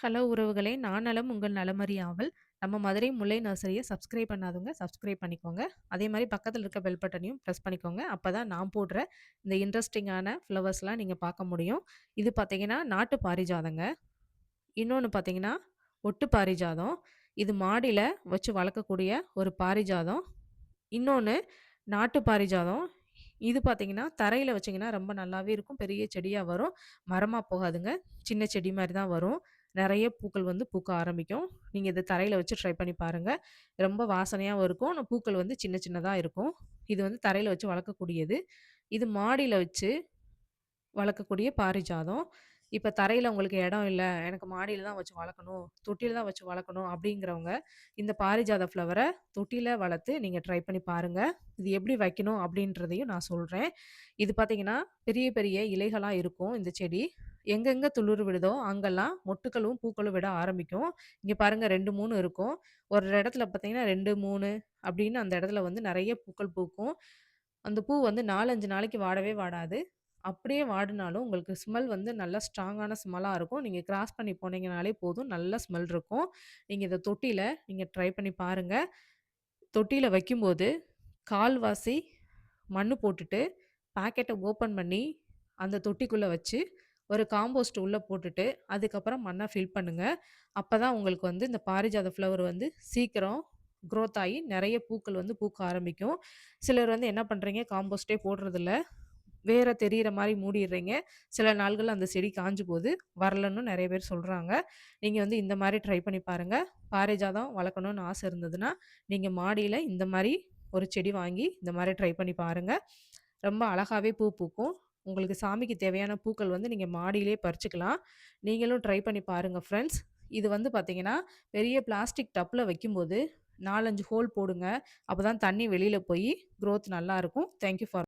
Hello உறவுகளே! நான் நலம் உங்கள் நலமறியாவல். நம்ம மதுரை முல்லை நர்சரியை சப்ஸ்கிரைப் பண்ணாதவங்க சப்ஸ்கிரைப் பண்ணிக்கோங்க. அதே மாதிரி பக்கத்தில் இருக்க பெல் பட்டனையும் ப்ரெஸ் பண்ணிக்கோங்க. அப்பதான் நான் போடுற இந்த இன்ட்ரெஸ்டிங்கான ஃப்ளவர்ஸ்லாம் நீங்கள் பார்க்க முடியும். இது பார்த்தீங்கன்னா, நாட்டு பாரிஜாதங்க. இன்னொன்று பார்த்தீங்கன்னா, ஒட்டு பாரிஜாதம். இது மாடியில் வச்சு வளர்க்கக்கூடிய ஒரு பாரிஜாதம். இன்னொன்று நாட்டு பாரிஜாதம். இது பார்த்தீங்கன்னா, தரையில் வச்சீங்கன்னா ரொம்ப நல்லாவே இருக்கும். பெரிய செடியாக வரும். மரமாக போகாதுங்க. சின்ன செடி மாதிரி தான் வரும். நிறைய பூக்கள் வந்து பூக்க ஆரம்பிக்கும். நீங்கள் இதை தரையில் வச்சு ட்ரை பண்ணி பாருங்கள் ரொம்ப வாசனையாகவும் இருக்கும். ஆனால் பூக்கள் வந்து சின்ன சின்னதாக இருக்கும். இது வந்து தரையில் வச்சு வளர்க்கக்கூடியது. இது மாடியில் வச்சு வளர்க்கக்கூடிய பாரிஜாதம். இப்போ தரையில் உங்களுக்கு இடம் இல்லை எனக்கு மாடியில் தான் வச்சு வளர்க்கணும். தொட்டியில் தான் வச்சு வளர்க்கணும் அப்படிங்கிறவங்க, இந்த பாரிஜாத ஃப்ளவரை தொட்டியில் வளர்த்து நீங்கள் ட்ரை பண்ணி பாருங்கள் இது எப்படி வைக்கணும் அப்படின்றதையும் நான் சொல்கிறேன் இது பார்த்தீங்கன்னா, பெரிய பெரிய இலைகளாக இருக்கும் இந்த செடி. எங்கெங்க துளிர் விடுதோ, அங்கெல்லாம் மொட்டுக்களும், பூக்களும் விட ஆரம்பிக்கும். இங்க பாருங்க 2, 3 இருக்கும். ஒரு இடத்துல பார்த்தீங்கன்னா 2, 3 அப்படின்னு அந்த இடத்துல வந்து நிறைய பூக்கள் பூக்கும். அந்த பூ வந்து 4, 5 நாளைக்கு வாடவே வாடாது. அப்படியே வாடினாலும் உங்களுக்கு ஸ்மெல் வந்து நல்லா ஸ்ட்ராங்கான ஸ்மெல்லாக இருக்கும். நீங்கள் கிராஸ் பண்ணி போனீங்கனாலே போதும். நல்ல ஸ்மெல் இருக்கும். நீங்கள் இதை தொட்டியில் நீங்கள் ட்ரை பண்ணி பாருங்கள் தொட்டியில் வைக்கும்போது, கால்வாசி மண்ணு போட்டுட்டு, பாக்கெட்டை ஓப்பன் பண்ணி, அந்த தொட்டிக்குள்ளே வச்சு, ஒரு காம்போஸ்ட் உள்ளே போட்டுட்டு, அதுக்கப்புறம் மண்ணை ஃபில் பண்ணுங்கள் அப்போ தான் உங்களுக்கு வந்து இந்த பாரிஜாத ஃப்ளவர் வந்து சீக்கிரம் க்ரோத் ஆகி நிறைய பூக்கள் வந்து பூக்க ஆரம்பிக்கும். சிலர் வந்து என்ன பண்ணுறீங்க காம்போஸ்ட்டே போடுறதில்ல. வேற தெரியிற மாதிரி மூடிடுறீங்க. சில நாள்கள் அந்த செடி காஞ்சு போது, வரலன்னு நிறைய பேர் சொல்கிறாங்க நீங்கள் வந்து இந்த மாதிரி ட்ரை பண்ணி பாருங்கள் பாரிஜாதம் வளர்க்கணும்னு ஆசை இருந்ததுன்னா, நீங்கள் மாடியில் இந்த மாதிரி ஒரு செடி வாங்கி, இந்த மாதிரி ட்ரை பண்ணி பாருங்கள் ரொம்ப அழகாவே பூ பூக்கும். உங்களுக்கு சாமிக்கு தேவையான பூக்கள் வந்து நீங்கள் மாடியிலேயே பறிச்சுக்கலாம். நீங்களும் ட்ரை பண்ணி பாருங்கள் ஃப்ரெண்ட்ஸ். இது வந்து பார்த்தீங்கன்னா, பெரிய பிளாஸ்டிக் டப்பில் வைக்கும்போது 4, 5 ஹோல் போடுங்க. அப்பதான் தண்ணி வெளியில் போய் க்ரோத் நல்லாயிருக்கும் தேங்க் யூ ஃபார்